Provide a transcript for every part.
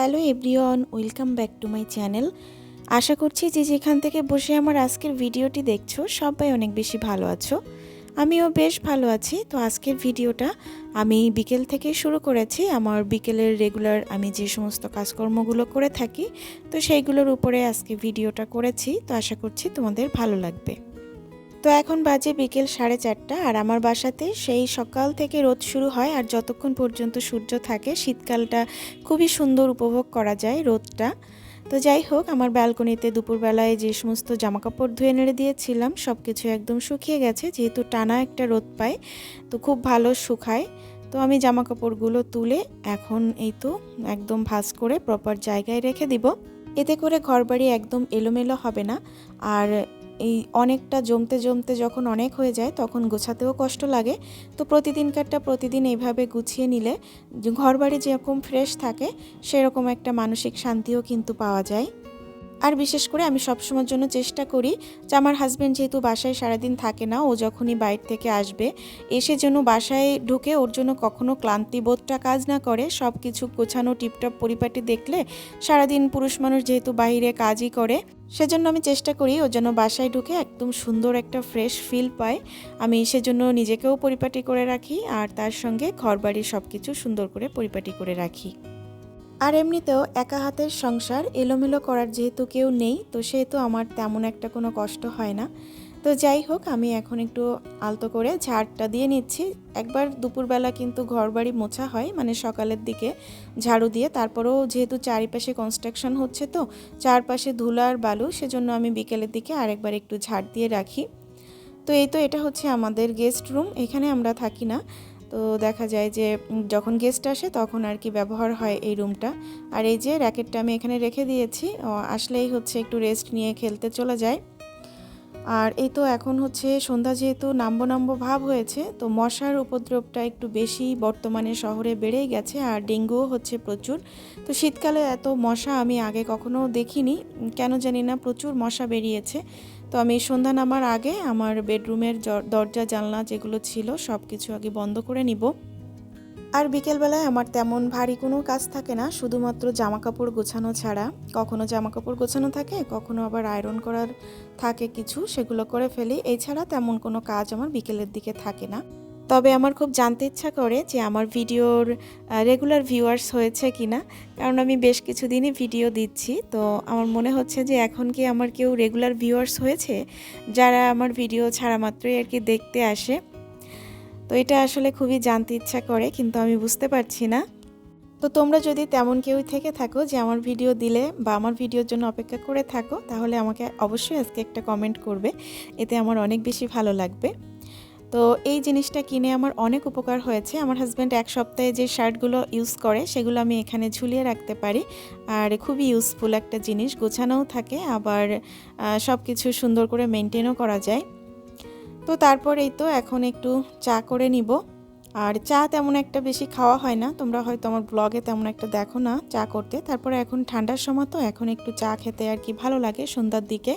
Hello everyone, welcome back to my channel. আশা করছি যে যেখান থেকে বসে আমার আজকের ভিডিওটি দেখছ, সবাই অনেক বেশি ভালো আছো। আমিও বেশ ভালো আছি। তো আজকের ভিডিওটা আমি বিকেল থেকে শুরু করেছি। আমার বিকেলের রেগুলার আমি যে সমস্ত কাজকর্মগুলো করে থাকি, তো সেইগুলোর উপরে আজকে ভিডিওটা করেছি। তো আশা করছি তোমাদের ভালো লাগবে। তো এখন বাজে বিকেল সাড়ে চারটা আর আমার বাসাতে সেই সকাল থেকে রোদ শুরু হয় আর যতক্ষণ পর্যন্ত সূর্য থাকে শীতকালটা খুবই সুন্দর উপভোগ করা যায় রোদটা। তো যাই হোক, আমার ব্যালকনিতে দুপুরবেলায় যে সমস্ত জামাকাপড় ধুয়ে নেড়ে দিয়েছিলাম সব কিছু একদম শুকিয়ে গেছে, যেহেতু টানা একটা রোদ পায়, তো খুব ভালো শুকায়। তো আমি জামাকাপড়গুলো তুলে এখন এই তো একদম ভাজ করে প্রপার জায়গায় রেখে দিব। এতে করে ঘরবাড়ি একদম এলোমেলো হবে না। আর এই অনেকটা জমতে জমতে যখন অনেক হয়ে যায়, তখন গোছাতেও কষ্ট লাগে। তো প্রতিদিনকারটা প্রতিদিন এইভাবে গুছিয়ে নিলে ঘরবাড়ি যেরকম ফ্রেশ থাকে, সেরকম একটা মানসিক শান্তিও কিন্তু পাওয়া যায়। আর বিশেষ করে আমি সবসময়ের জন্য চেষ্টা করি যে আমার হাজব্যান্ড যেহেতু বাসায় সারাদিন থাকে না, ও যখনই বাইরে থেকে আসবে, এসে যেন বাসায় ঢুকে ওর জন্য কখনো ক্লান্তিবোধটা কাজ না করে। সব কিছু গোছানো, টিপটপ পরিপাটি দেখলে সারাদিন পুরুষ মানুষ যেহেতু বাইরে কাজই করে, সেজন্য আমি চেষ্টা করি ও যেন বাসায় ঢুকে একদম সুন্দর একটা ফ্রেশ ফিল পায়। আমি সেজন্য নিজেকেও পরিপাটি করে রাখি আর তার সঙ্গে ঘরবাড়ি সব কিছু সুন্দর করে পরিপাটি করে রাখি। আর এমনিতেও একা হাতের সংসার এলোমেলো করার যেহেতু কেউ নেই, তো সেহেতু আমার তেমন একটা কোনো কষ্ট হয় না। তো যাই হোক, আমি এখন একটু আলতো করে ঝাড়টা দিয়ে নিচ্ছি। একবার দুপুরবেলা কিন্তু ঘরবাড়ি মোছা হয় মানে সকালের দিকে ঝাড়ু দিয়ে। তারপরেও যেহেতু চারিপাশে কনস্ট্রাকশন হচ্ছে তো, চারপাশে ধুলার বালু, সেজন্য আমি বিকেলের দিকে আরেকবার একটু ঝাড় দিয়ে রাখি। তো এই তো, এটা হচ্ছে আমাদের গেস্ট রুম এখানে আমরা থাকি না। তো দেখা যায় যে যখন গেস্ট আসে তখন আর কি ব্যবহার হয় এই রুমটা আর এই যে র্যাকেটটা আমি এখানে রেখে দিয়েছি আসলেই হচ্ছে একটু রেস্ট নিয়ে খেলতে চলে যায়। আর এই তো এখন হচ্ছে সন্ধ্যা যেহেতু নাম্বো নাম্বো ভাব হয়েছে, তো মশার উপদ্রবটা একটু বেশি বর্তমানে শহরে বেড়েই গেছে আর ডেঙ্গুও হচ্ছে প্রচুর। তো শীতকালে এত মশা আমি আগে কখনো দেখিনি, কেন জানি না প্রচুর মশা বেরিয়েছে। তো আমি সন্ধ্যা নামার আগে আমার বেডরুমের দরজা, জানলা যেগুলো ছিল সব কিছু আগে বন্ধ করে নিব। আর বিকেলবেলায় আমার তেমন ভারী কোনো কাজ থাকে না, শুধুমাত্র জামা কাপড় গোছানো ছাড়া। কখনো জামা কাপড় গোছানো থাকে, কখনো আবার আয়রন করার থাকে কিছু, সেগুলো করে ফেলি। এছাড়া তেমন কোনো কাজ আমার বিকেলের দিকে থাকে না। তবে আমার খুব জানতে ইচ্ছা করে যে আমার ভিডিওর রেগুলার ভিউয়ার্স হয়েছে কি না কারণ আমি বেশ কিছুদিনই ভিডিও দিচ্ছি। তো আমার মনে হচ্ছে যে এখন কি আমার কেউ রেগুলার ভিউয়ার্স হয়েছে? যারা আমার ভিডিও ছাড়া মাত্রই আর কি দেখতে আসে। তো এটা আসলে খুবই জানতে ইচ্ছা করে, কিন্তু আমি বুঝতে পারছি না। তো তোমরা যদি তেমন কেউই থেকে থাকো যে আমার ভিডিও দিলে বা আমার ভিডিওর জন্য অপেক্ষা করে থাকো, তাহলে আমাকে অবশ্যই আজকে একটা কমেন্ট করবে। এতে আমার অনেক বেশি ভালো লাগবে। তো এই জিনিসটা কিনে আমার অনেক উপকার হয়েছে। আমার হাজব্যান্ড এক সপ্তাহে যে শার্টগুলো ইউজ করে, সেগুলো আমি এখানে ঝুলিয়ে রাখতে পারি। আর খুবই ইউজফুল একটা জিনিস, গোছানোও থাকে, আবার সব কিছু সুন্দর করে মেনটেনও করা যায়। তো তারপর এই তো এখন একটু চা করে নিব। আর চা তেমন একটা বেশি খাওয়া হয় না। তোমরা হয়তো আমার ব্লগে তেমন একটা দেখো না চা করতে। তারপরে এখন ঠান্ডার সময় তো এখন একটু চা খেতে আর কি ভালো লাগে সন্ধ্যার দিকে।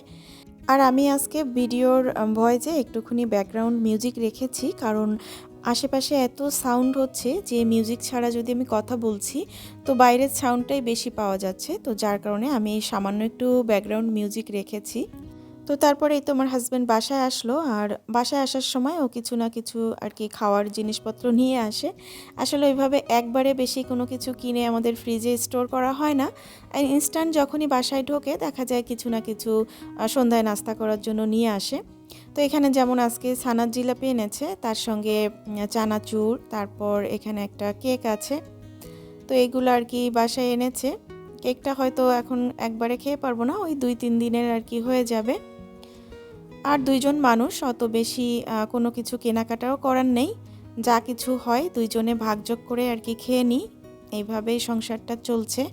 আর আমি আজকে ভিডিওর ভয়েজে একটুখানি ব্যাকগ্রাউন্ড মিউজিক রেখেছি। কারণ আশেপাশে এত সাউন্ড হচ্ছে যে মিউজিক ছাড়া যদি আমি কথা বলছি, তো বাইরের সাউন্ডটাই বেশি পাওয়া যাচ্ছে। তো যার কারণে আমি সামান্য একটু ব্যাকগ্রাউন্ড মিউজিক রেখেছি। তো তারপরে এই তো আমার হাজব্যান্ড বাসায় আসলো, আর বাসায় আসার সময় ও কিছু না কিছু আর কি খাওয়ার জিনিসপত্র নিয়ে আসে। আসলে ওইভাবে একবারে বেশি কোনো কিছু কিনে আমাদের ফ্রিজে স্টোর করা হয় না। ইনস্ট্যান্ট যখনই বাসায় ঢোকে, দেখা যায় কিছু না কিছু সন্ধ্যায় নাস্তা করার জন্য নিয়ে আসে। তো এখানে যেমন আজকে ছানার জিলাপি এনেছে, তার সঙ্গে চানাচুর, তারপর এখানে একটা কেক আছে। তো এইগুলো আর কি বাসায় এনেছে। কেকটা হয়তো এখন একবারে খেয়ে পারব না, ওই দুই তিন দিনের আর কি হয়ে যাবে। আর দুইজন মানুষ, অত বেশি কোনো কিছু কেনাকাটাও করার নেই। যা কিছু হয়, দুইজনে ভাগযোগ করে আর কি খেয়ে নিই। এইভাবেই সংসারটা চলছে।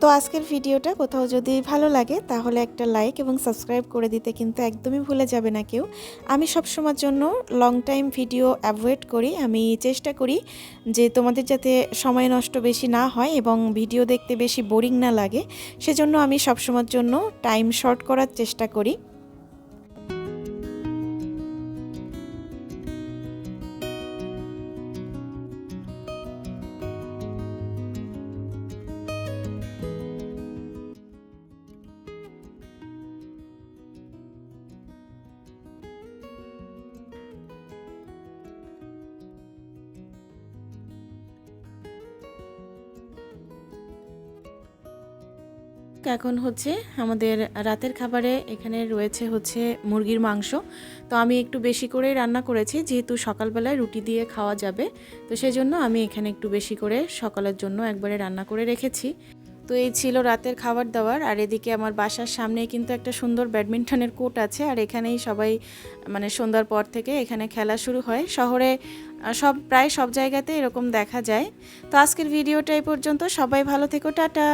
তো আজকের ভিডিওটা কোথাও যদি ভালো লাগে, তাহলে একটা লাইক এবং সাবস্ক্রাইব করে দিতে কিন্তু একদমই ভুলে যাবে না কেউ। আমি সবসময়ের জন্য লং টাইম ভিডিও অ্যাভয়েড করি। আমি চেষ্টা করি যে তোমাদের যাতে সময় নষ্ট বেশি না হয় এবং ভিডিও দেখতে বেশি বোরিং না লাগে। সেজন্য আমি সবসময়ের জন্য টাইম শর্ট করার চেষ্টা করি। এখন হচ্ছে আমাদের রাতের খাবারে এখানে রয়েছে হচ্ছে মুরগির মাংস। তো আমি একটু বেশি করেই রান্না করেছি, যেহেতু সকালবেলায় রুটি দিয়ে খাওয়া যাবে। তো সেই জন্য আমি এখানে একটু বেশি করে সকালের জন্য একবারে রান্না করে রেখেছি। তো এই ছিল রাতের খাবার দাবার, আর এদিকে আমার বাসার সামনেই কিন্তু একটা সুন্দর ব্যাডমিন্টনের কোর্ট আছে, আর এখানেই সবাই মানে সন্ধ্যার পর থেকে এখানে খেলা শুরু হয়। শহরে সব, প্রায় সব জায়গাতে এরকম দেখা যায়। তো আজকের ভিডিওটা এই পর্যন্ত, সবাই ভালো থেকো, টাটা।